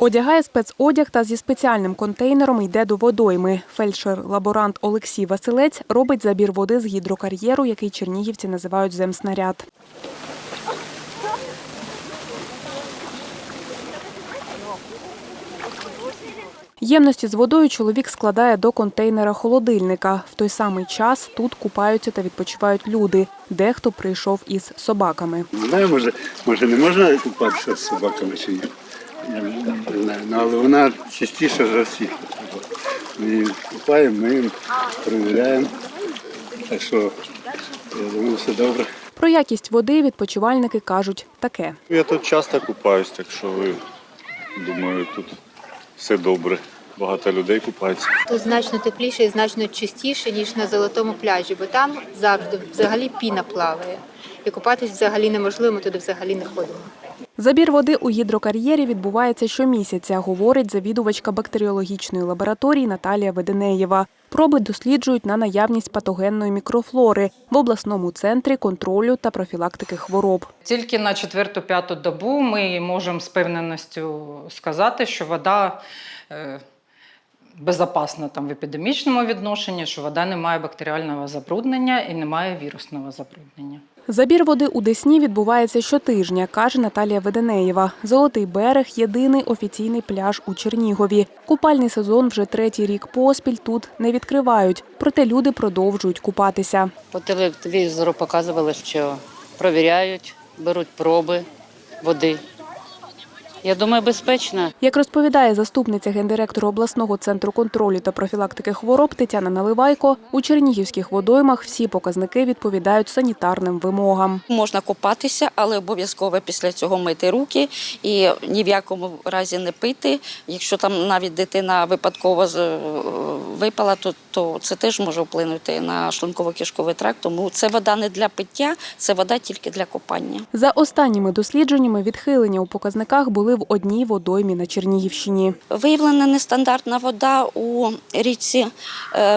Одягає спецодяг та зі спеціальним контейнером йде до водойми. Фельдшер-лаборант Олексій Василець робить забір води з гідрокар'єру, який чернігівці називають земснаряд. Ємності з водою чоловік складає до контейнера холодильника. В той самий час тут купаються та відпочивають люди. Дехто прийшов із собаками. Не знаю, може, може не можна купатися з собаками чи ні. Я не знаю. Ну, але вона частіше за всіх. Ми її купаємо, ми її перевіряємо. Так що я думаю, все добре. Про якість води відпочивальники кажуть таке. Я тут часто купаюсь, так що ви, думаю, тут все добре. Багато людей купаються. Тут значно тепліше і значно чистіше, ніж на золотому пляжі, бо там завжди взагалі піна плаває. І купатись взагалі неможливо, ми туди взагалі не ходимо. Забір води у гідрокар'єрі відбувається щомісяця, говорить завідувачка бактеріологічної лабораторії Наталія Веденеєва. Проби досліджують на наявність патогенної мікрофлори в обласному центрі контролю та профілактики хвороб. Тільки на четверту-п'яту добу ми можемо з певненістю сказати, що вода е, безпечна там в епідемічному відношенні, що вода не має бактеріального забруднення і не має вірусного забруднення. Забір води у Десні відбувається щотижня, каже Наталія Веденеєва. Золотий берег єдиний офіційний пляж у Чернігові. Купальний сезон вже третій рік поспіль тут не відкривають, проте люди продовжують купатися. По телевізору показували, що провіряють, беруть проби води. Я думаю, безпечно. Як розповідає заступниця гендиректора обласного центру контролю та профілактики хвороб Тетяна Наливайко, у чернігівських водоймах всі показники відповідають санітарним вимогам. Можна купатися, але обов'язково після цього мити руки і ні в якому разі не пити. Якщо там навіть дитина випадково е, випала, то, то це теж може вплинути на шлунково-кишковий тракт. Тому це вода не для пиття, це вода тільки для купання. За останніми дослідженнями відхилення у показниках були в одній водоймі на Чернігівщині. Виявлена нестандартна вода у річці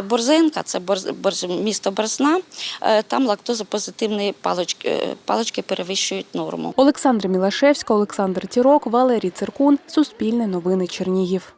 Борзинка, це місто Борзна. Е, Там лактозопозитивні палички, палочки палички перевищують норму. Олександр Мілашевська, Олександр Тірок, Валерій Циркун. Суспільне новини Чернігів.